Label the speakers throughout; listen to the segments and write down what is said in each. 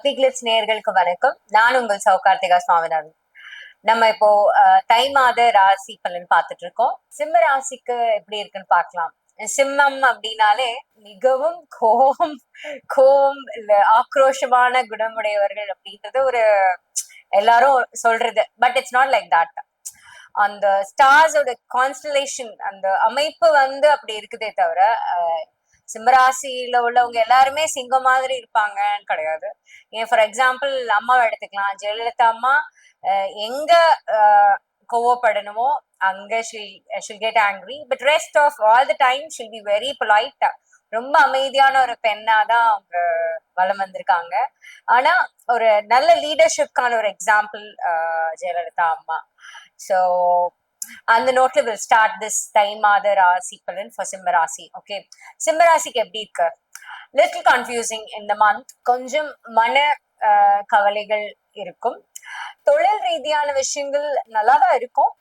Speaker 1: பக்தி கிளிப்ஸ் வணக்கம். நான் உங்கள் சௌகார்த்திகா சுவாமிநாதன். நம்ம இப்போ அஹ், தை மாத ராசி பலன் பார்த்துட்டு இருக்கோம் சிம்ம ராசிக்கு எப்படி இருக்குன்னு பார்க்கலாம். சிம்மம் அப்படின்னாலே மிகவும் கோபம் கோபம் இல்ல ஆக்ரோஷமான குணமுடையவர்கள் அப்படின்றது ஒரு எல்லாரும் சொல்றது. But it's not like that அந்த ஸ்டார்ஸோட கான்ஸ்டலேஷன் அந்த அமைப்பு வந்து அப்படி இருக்குதே தவிர அஹ், சிம்மராசியில உள்ளவங்க எல்லாருமே சிங்கம் மாதிரி இருப்பாங்கன்னு கிடையாது. ஏன் ஃபார் எக்ஸாம்பிள் அம்மாவை எடுத்துக்கலாம். ஜெயலலிதா அம்மா எங்க கோவப்படணுமோ அங்க she'll get angry but rest of all the time she'll be very பொலைட்டா ரொம்ப அமைதியான ஒரு பெண்ணா தான் அவங்க வலம் வந்திருக்காங்க. ஆனா ஒரு நல்ல லீடர்ஷிப்கான ஒரு எக்ஸாம்பிள் ஜெயலலிதா அம்மா. ஸோ அந்த நோட்ல வில் ஸ்டார்ட் திஸ் தை மாத ராசி பலன் ஃபார் சிம்ம ராசி ஓகே சிம்ம ராசிக்கு எப்படி இருக்கு? லிட்டில் கன்ஃபியூசிங் இந்த மந்த் கொஞ்சம் மன அஹ், கவலைகள் இருக்கும். தொழில் ரீதியான விஷயங்கள் நல்லா தான் இருக்கும்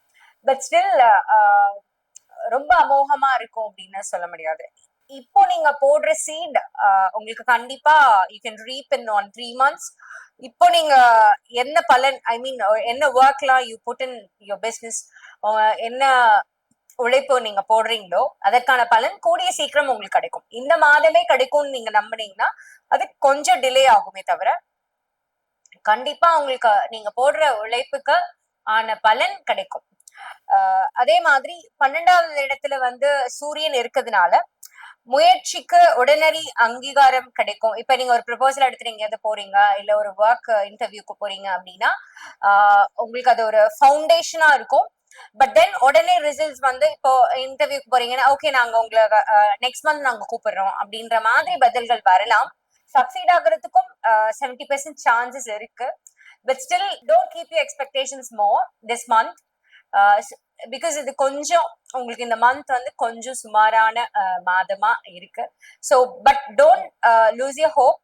Speaker 1: பட் ஸ்டில் ரொம்ப அமோகமா இருக்கும் அப்படின்னு சொல்ல முடியாது. இப்போ நீங்க போடுற சீட் உங்களுக்கு கண்டிப்பா you can reap in one three months இப்போ நீங்க என்ன பலன் ஐ மீன் என்ன ஒர்க்லாம் you put in your business என்ன உழைப்பு நீங்க போடுறீங்களோ அதற்கான பலன் கூடிய சீக்கிரம் உங்களுக்கு கிடைக்கும். இந்த மாதமே கிடைக்கும்னு நீங்க நம்புனீங்கன்னா அது கொஞ்சம் டிலே ஆகுமே தவிர கண்டிப்பா உங்களுக்கு நீங்க போடுற உழைப்புக்கு ஆன பலன் கிடைக்கும். ஆஹ் அதே மாதிரி பன்னெண்டாவது இடத்துல வந்து சூரியன் இருக்கிறதுனால முயற்சிக்கு உடனடி அங்கீகாரம் கிடைக்கும். இப்ப நீங்க ஒரு ப்ரொபோசல் எடுத்துட்டு எங்கேயாவது போறீங்க இல்ல ஒரு ஒர்க் இன்டர்வியூக்கு போறீங்க அப்படின்னா உங்களுக்கு அது ஒரு ஃபவுண்டேஷனா இருக்கும். பட் தென் உடனே ரிசல்ட்ஸ் வந்து இப்போ இன்டர்வியூக்கு போறீங்கன்னா ஓகே நாங்க உங்களை நெக்ஸ்ட் மந்த் நாங்க கூப்பிடுறோம். அப்படின்ற மாதிரி பதில்கள் வரலாம். சக்சீட் ஆகுறதுக்கும் செவன்டி பெர்சென்ட் சான்சஸ் இருக்கு. But still don't keep you expectations more this month because இது கொஞ்சம் உங்களுக்கு இந்த மந்த் வந்து கொஞ்சம் சுமாரான மாதமா இருக்கு. So but don't lose your hope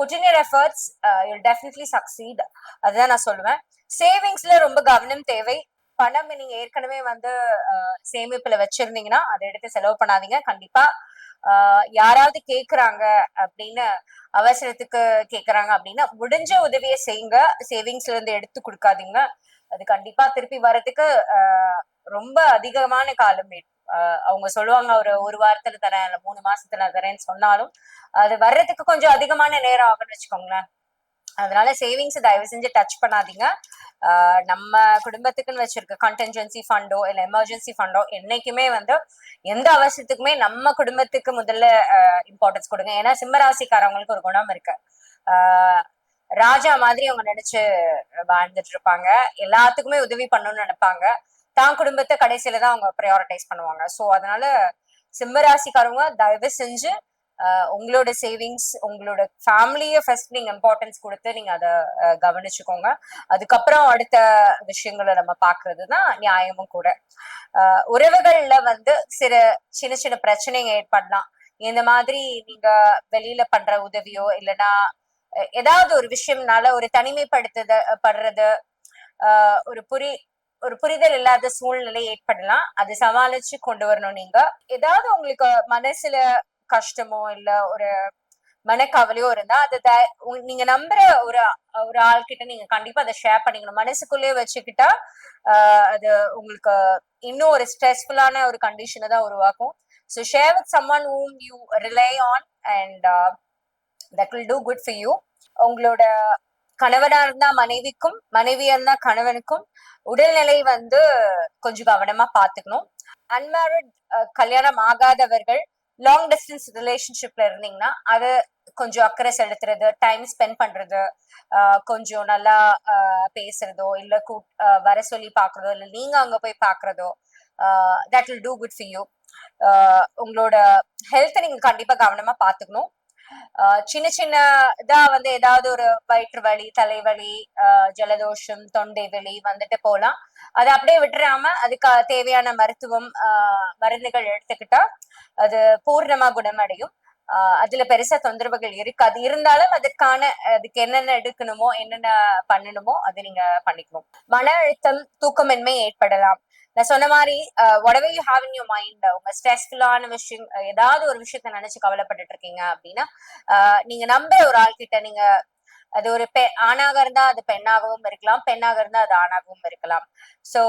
Speaker 1: put in your efforts you'll definitely succeed அதுதான் நான் சொல்லுவேன். சேவிங்ஸ்ல ரொம்ப கவனம் தேவை. பணம் நீங்க ஏற்கனவே வந்து சேமிப்புல வச்சிருந்தீங்கன்னா அதை எடுத்து செலவு பண்ணாதீங்க. கண்டிப்பா ஆஹ், யாராவது கேக்குறாங்க அப்படின்னு அவசரத்துக்கு கேக்குறாங்க அப்படின்னா முடிஞ்ச உதவியை செய்யுங்க. சேவிங்ஸ்ல இருந்து எடுத்து கொடுக்காதீங்க. அது கண்டிப்பா திருப்பி வர்றதுக்கு ஆஹ், ரொம்ப அதிகமான காலம் ஆஹ், அவங்க சொல்லுவாங்க ஒரு ஒரு வாரத்துல தரேன் இல்ல மூணு மாசத்துல தரேன்னு சொன்னாலும் அது வர்றதுக்கு கொஞ்சம் அதிகமான நேரம் ஆகும்னு வச்சுக்கோங்களேன். அதனால சேவிங்ஸ் தயவு செஞ்சு டச் பண்ணாதீங்க. ஆஹ் நம்ம குடும்பத்துக்குன்னு வச்சிருக்க கண்டென்ஜென்சி ஃபண்டோ இல்ல எமர்ஜென்சி ஃபண்டோ என்னைக்குமே வந்து எந்த அவசியத்துக்குமே நம்ம குடும்பத்துக்கு முதல்ல இம்பார்ட்டன்ஸ் கொடுங்க. ஏன்னா சிம்மராசிக்காரவங்களுக்கு ஒரு குணம் இருக்கு. ஆஹ் ராஜா மாதிரி அவங்க நினைச்சு வாழ்ந்துட்டு இருப்பாங்க. எல்லாத்துக்குமே உதவி பண்ணணும்னு நினைப்பாங்க. தான் குடும்பத்தை கடைசியில தான் அவங்க ப்ரையாரிட்டைஸ் பண்ணுவாங்க. ஸோ அதனால சிம்மராசிக்காரவங்க தயவு செஞ்சு உங்களோட சேவிங்ஸ் உங்களோட ஃபேமிலியை ஃபர்ஸ்ட் நீங்க இம்பார்ட்டன்ஸ் கொடுத்து நீங்க அதை கவனிச்சுக்கோங்க. அதுக்கப்புறம் அடுத்த விஷயங்களை நம்ம பாக்குறது தான் நியாயமும் கூட. ஆஹ் உறவுகள்ல வந்து சில சின்ன சின்ன பிரச்சனைங்க ஏற்படலாம். இந்த மாதிரி நீங்க வெளியில பண்ற உதவியோ இல்லைன்னா ஏதாவது ஒரு விஷயம்னால ஒரு தனிமைப்படுத்துத படுறது ஆஹ் ஒரு புரி ஒரு புரிதல் இல்லாத சூழ்நிலை ஏற்படலாம். அது சமாளிச்சு கொண்டு வரணும் நீங்க. ஏதாவது உங்களுக்கு மனசுல கஷ்டமோ இல்ல ஒரு மனக்கவலையோ இருந்தா அதை த- நீங்க நம்புற ஒரு ஒரு ஆள்கிட்ட நீங்க கண்டிப்பா அதை ஷேர் பண்ணிக்கணும். மனசுக்குள்ளேயே வச்சுக்கிட்டா அது உங்களுக்கு இன்னும் ஒரு ஸ்ட்ரெஸ்ஃபுல்லான ஒரு கண்டிஷனை தான் உருவாக்கும். So share with someone whom you rely on and that will do good for you உங்களோட கணவனா இருந்தா மனைவிக்கும் மனைவியா இருந்தா கணவனுக்கும் உடல்நிலை வந்து கொஞ்சம் கவனமா பாத்துக்கணும் அன்மேரிட் கல்யாணம் ஆகாதவர்கள் லாங் டிஸ்டன்ஸ் ரிலேஷன்ஷிப்ல இருந்தீங்கன்னா அது கொஞ்சம் அக்கறை செலுத்துறது டைம் ஸ்பெண்ட் பண்றது ஆஹ் கொஞ்சம் நல்லா ஆஹ் பேசுறதோ இல்ல கூ- வர சொல்லி பாக்குறதோ இல்ல நீங்க அங்க போய் பாக்குறதோ that will do good for you உங்களோட ஹெல்த்தை நீங்க கண்டிப்பா கவனமா பாத்துக்கணும். ஆஹ் சின்ன சின்ன இதா வந்து ஏதாவது ஒரு வயிற்று வலி தலைவலி ஆஹ் ஜலதோஷம் தொண்டை வலி வந்துட்டு போலாம். அதை அப்படியே விட்டுறாம அதுக்கு தேவையான மருத்துவம் ஆஹ் மருந்துகள் எடுத்துக்கிட்டா அது பூர்ணமா குணமடையும். ஆஹ் அதுல பெருசா தொந்தரவுகள் இருக்காது இருந்தாலும் அதற்கான அதுக்கு என்னென்ன எடுக்கணுமோ என்னென்ன பண்ணணுமோ அதை நீங்க பண்ணிக்கணும். மன அழுத்தம் தூக்கமின்மை ஏற்படலாம். நான் சொன்ன மாதிரி whatever you have in your mind உங்க ஸ்ட்ரெஸ்ஃபுல்லான விஷயம் ஏதாவது ஒரு விஷயத்த நினைச்சு கவலைப்பட்டுட்டு இருக்கீங்க அப்படின்னா ஆஹ் நீங்க நம்புற ஒரு ஆள்கிட்ட நீங்க அது ஒரு பெ ஆணாக இருந்தா அது பெண்ணாகவும் இருக்கலாம். பெண்ணாக இருந்தா அது ஆணாகவும் இருக்கலாம். சோ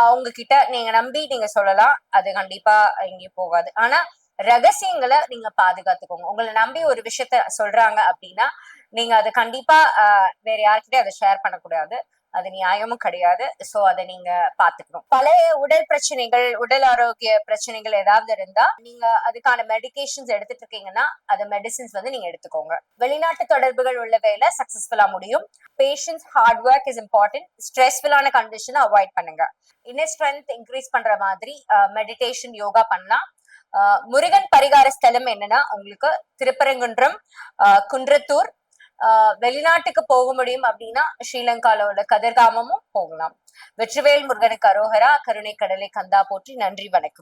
Speaker 1: அவங்க கிட்ட நீங்க நம்பி நீங்க சொல்லலாம். அது கண்டிப்பா எங்கேயும் போகாது. ஆனா ரகசியங்களை நீங்க பாதுகாத்துக்கோங்க. உங்களை நம்பி ஒரு விஷயத்த சொல்றாங்க அப்படின்னா நீங்க அதை கண்டிப்பா ஆஹ், வேற யார்கிட்டயும் அதை ஷேர் பண்ணக்கூடாது. அது நியாயமும் கிடையாது. சோ அதை நீங்க பாத்துக்கணும் பழைய உடல் பிரச்சனைகள் உடல் ஆரோக்கிய பிரச்சனைகள் ஏதாவது இருந்தா நீங்க அதுக்கான மெடிகேஷன்ஸ் எடுத்துட்டு இருக்கீங்கன்னா அது மெடிசின்ஸ் வந்து நீங்க எடுத்துக்கோங்க. வெளிநாட்டு தொடர்புகள் உள்ள வேலை சக்சஸ்ஃபுல்லா முடியும். Patience hard work is important ஸ்ட்ரெஸ்ஃபுல்லான கண்டிஷனை அவாய்ட் பண்ணுங்க. இன்னர் ஸ்ட்ரென்த் இன்க்ரீஸ் பண்ற மாதிரி மெடிடேஷன் யோகா பண்ணலாம். முருகன் பரிகார ஸ்தலம் என்னன்னா உங்களுக்கு திருப்பரங்குன்றம் குன்றத்தூர் வெளிநாட்டுக்கு போக முடியும் அப்படின்னா ஸ்ரீலங்கால உள்ள கதிர்காமமும் போகலாம். வெற்றிவேல் முருகனுக்கு அரோகரா கருணை கடலை கந்தா போற்றி நன்றி வணக்கம்.